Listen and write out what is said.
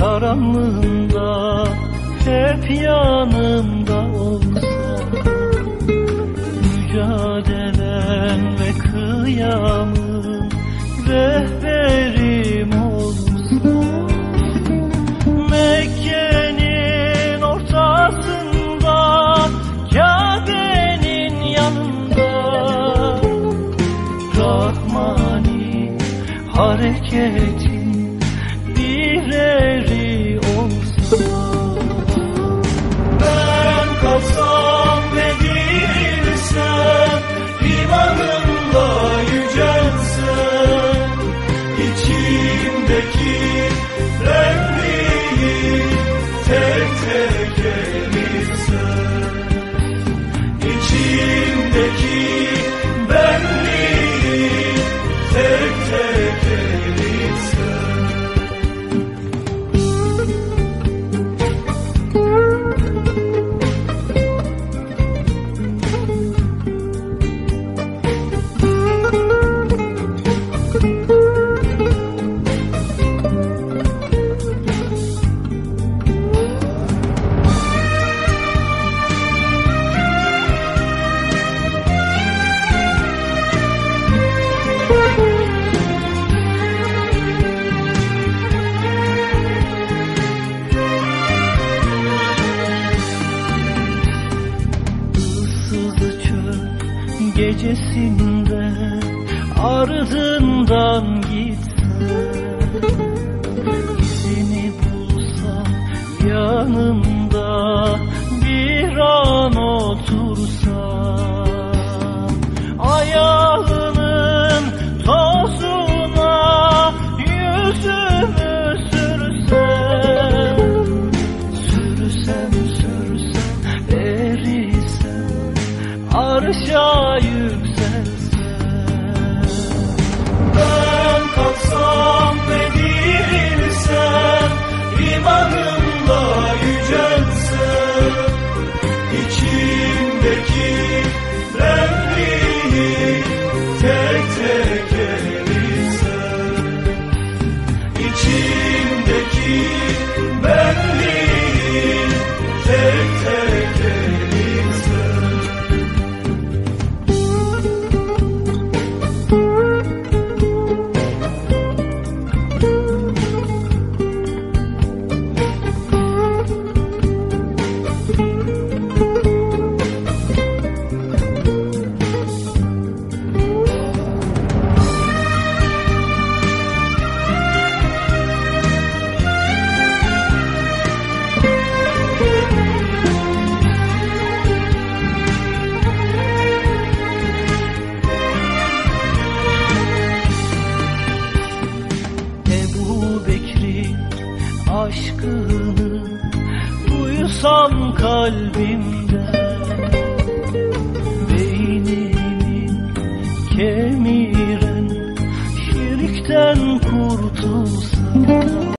anında hep yanımda olsa Mücadelen ve kıyamın rehberim olsa Mekke'nin ortasında Kabe'nin yanında Rahmani hareketin bireri olsa Ben kalsam ve dirilsem imanımla yücelsem içimdeki benliği tek tek çöl gecesinde ardından gitse izini bulsam yanında Arşa yükselsem duysam kalbimde